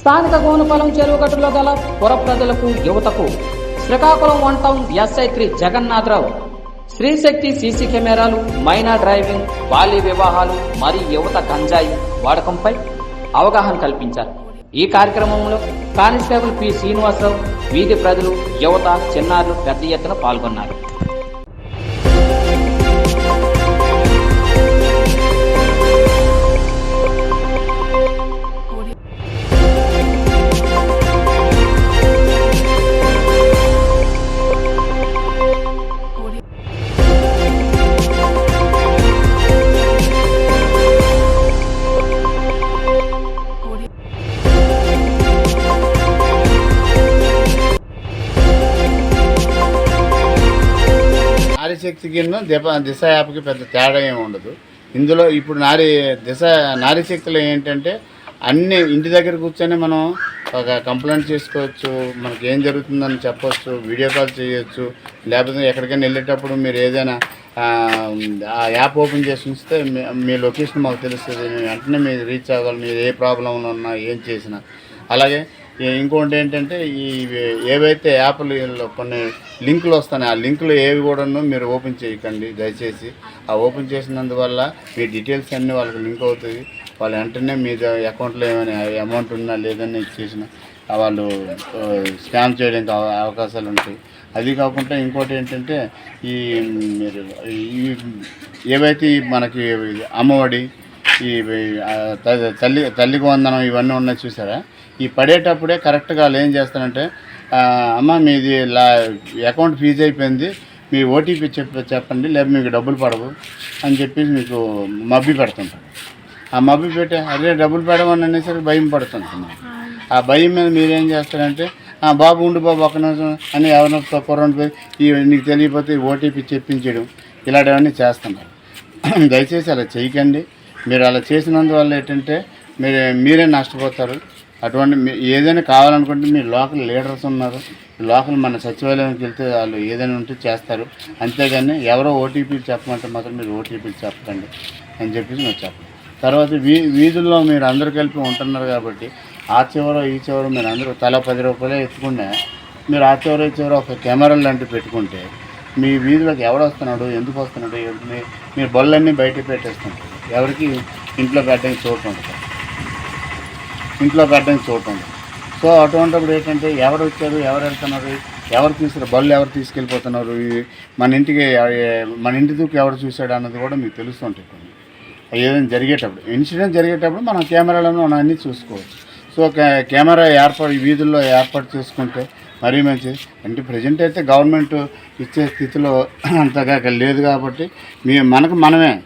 స్థానిక గోనుపాలెం చెరువుగట్టులో గల పుర ప్రజలకు యువతకు శ్రీకాకుళం వన్ టౌన్ ఎస్ఐ త్రి జగన్నాథరావు శ్రీశక్తి సీసీ కెమెరాలు మైనా డ్రైవింగ్ బాల్య వివాహాలు మరియు యువత గంజాయి వాడకంపై అవగాహన కల్పించారు. ఈ కార్యక్రమంలో కానిస్టేబుల్ పి శ్రీనివాసరావు వీధి ప్రజలు యువత చిన్నారులు పెద్ద ఎత్తున పాల్గొన్నారు. నారీశక్తికి దీప దిశ యాప్కి పెద్ద తేడా ఏమి ఉండదు. ఇందులో ఇప్పుడు నారీ దిశ నారీశక్తిలో ఏంటంటే అన్ని ఇంటి దగ్గర కూర్చొని మనం ఒక కంప్లైంట్ చేసుకోవచ్చు మనకి ఏం జరుగుతుందని చెప్పొచ్చు వీడియో కాల్ చేయొచ్చు లేకపోతే ఎక్కడికైనా వెళ్ళేటప్పుడు మీరు ఏదైనా ఆ, యాప్ ఓపెన్ చేసి ఉంచితే మీ- లొకేషన్ మాకు తెలుస్తుంది. వెంటనే మీరు రీచ్ అవ్వాలి మీరు ఏ ప్రాబ్లంలో ఉన్నా ఏం చేసినా. అలాగే ఇంకోటి ఏంటంటే ఈ ఏవైతే యాప్లు కొన్ని లింకులు వస్తున్నాయి ఆ లింకులు ఏవి కూడాను మీరు ఓపెన్ చేయకండి దయచేసి. ఆ ఓపెన్ చేసినందువల్ల మీ డీటెయిల్స్ అన్నీ వాళ్ళకి లింక్ అవుతుంది వాళ్ళు వెంటనే మీ అకౌంట్లో ఏమైనా అమౌంట్ ఉన్నా లేదని చేసిన వాళ్ళు స్కామ్ చేయడానికి అవ- అవకాశాలు ఉంటాయి. అది కాకుండా ఇంకోటి ఏంటంటే ఈ మీరు ఈ ఏవైతే మనకి అమ్మఒడి ఈ తల్లి తల్లికి వందనం ఇవన్నీ ఉన్నాయి చూసారా? ఈ పడేటప్పుడే కరెక్ట్గా వాళ్ళు ఏం చేస్తారంటే అమ్మ మీది లా అకౌంట్ ఫీజు అయిపోయింది మీ ఓటీపీ చెప్ప చెప్పండి లేదా మీకు డబ్బులు పడవు అని చెప్పేసి మీకు మబ్బి పెడుతుంటారు. ఆ మబ్బి పెట్టి అదే డబ్బులు పెడమని అనేసరికి భయం పడుతుంది ఆ భయం మీద మీరేం చేస్తారంటే "ఆ, బాబు ఉండు బాబు ఒక్క నిమిషం అని ఎవరినో కుర్రని పోయి ఈ నీకు తెలియకపోతే ఓటీపీ చెప్పించడం ఇలాంటివన్నీ చేస్తున్నారు దయచేసి అలా చేయకండి. మీరు అలా చేసినందువల్ల ఏంటంటే మీరు మీరే నష్టపోతారు. అటువంటి మీ- ఏదైనా కావాలనుకుంటే మీ లోకల్ లీడర్స్ ఉన్నారు. లోకల్ మన సచివాలయానికి వెళ్తే వాళ్ళు ఏదైనా ఉంటే చేస్తారు. అంతేగాని ఎవరో ఓటీపీలు చెప్పమంటే మాత్రం మీరు ఓటీపీలు చెప్పకండి అని చెప్పేసి మీరు చెప్పండి తర్వాత వీ వీధుల్లో మీరు అందరు కలిపి ఉంటున్నారు కాబట్టి ఆ చివర ఈ చివర మీరు అందరూ తల పది రూపాయలే ఎత్తుకున్నా మీరు ఆ చివర ఈ చివర ఒక కెమెరా లాంటివి పెట్టుకుంటే మీ వీధిలోకి ఎవడు వస్తున్నాడు? ఎందుకు వస్తున్నాడు? మీరు మీ బళ్ళన్నీ బయట పెట్టేస్తుంటారు. ఎవరికి ఇంట్లో పెట్టడానికి చోటు ఉండదు. ఇంట్లో పెట్టడానికి చోటు ఉండదు. సో అటువంటిప్పుడు ఏంటంటే ఎవరు వచ్చారు ఎవరు వెళ్తున్నారు ఎవరు తీసుకు బళ్ళు ఎవరు తీసుకెళ్ళిపోతున్నారు మన ఇంటికి మన ఇంటి దూకు ఎవరు చూశాడు అన్నది కూడా మీకు తెలుస్తుంటాయి కొన్ని. ఏదైనా జరిగేటప్పుడు ఇన్సిడెంట్ జరిగేటప్పుడు మనం కెమెరాలను మనం అన్నీ చూసుకోవచ్చు. సో కె- కెమెరా ఏర్పాటు వీధుల్లో ఏర్పాటు చేసుకుంటే మరీ మంచిది. అంటే ప్రజెంట్ అయితే గవర్నమెంట్ ఇచ్చే స్థితిలో అంతగా లేదు కాబట్టి మీ మనకు మనమే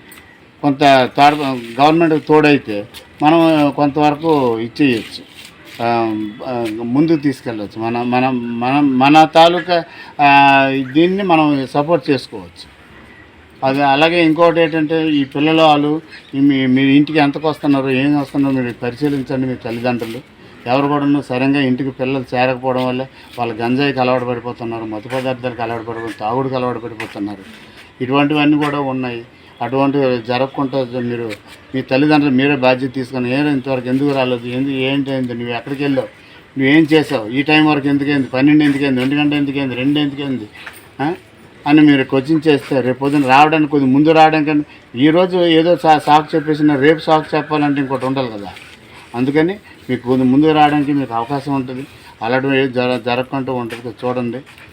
కొంత తోడ గవర్నమెంట్ తోడైతే మనం కొంతవరకు ఇచ్చేయచ్చు. ముందుకు తీసుకెళ్ళచ్చు. మన మన మన మన తాలూకా దీన్ని మనం సపోర్ట్ చేసుకోవచ్చు. అది అలాగే ఇంకోటి ఏంటంటే ఈ పిల్లలు వాళ్ళు మీ మీ ఇంటికి ఎంతకు వస్తున్నారు ఏం వస్తున్నారో మీరు పరిశీలించండి మీ తల్లిదండ్రులు. ఎవరు కూడా సరిగ్గా ఇంటికి పిల్లలు చేరకపోవడం వల్ల వాళ్ళ గంజాయికి అలవాటు పడిపోతున్నారు మత్తు పదార్థాలకు అలవాటు పడిపోతున్నారు తాగుడుకు అలవాటు పడిపోతున్నారు. ఇటువంటివన్నీ కూడా ఉన్నాయి. అటువంటివి జరగకుండా మీరు మీ తల్లిదండ్రులు మీరే బాధ్యత తీసుకొని ఏం ఇంతవరకు ఎందుకు రాలేదు? ఎందుకు ఏంటి అయింది? నువ్వు ఎక్కడికి వెళ్ళావు? నువ్వేం చేసావు? ఈ టైం వరకు ఎందుకైంది పన్నెండు ఎందుకైంది ఒంటి గంట ఎందుకైంది రెండు ఎందుకైంది అని మీరు కోచింగ్ చేస్తే రేపు పొద్దున్న రావడానికి కొద్దిగా ముందు రావడానికి ఈరోజు ఏదో సా సాకు చెప్పేసిన రేపు సాకు చెప్పాలంటే ఇంకోటి ఉండాలి కదా. అందుకని మీకు కొద్దిగా ముందు రావడానికి మీకు అవకాశం ఉంటుంది. అలాంటివి జర జరగకుండా ఉంటుంది చూడండి.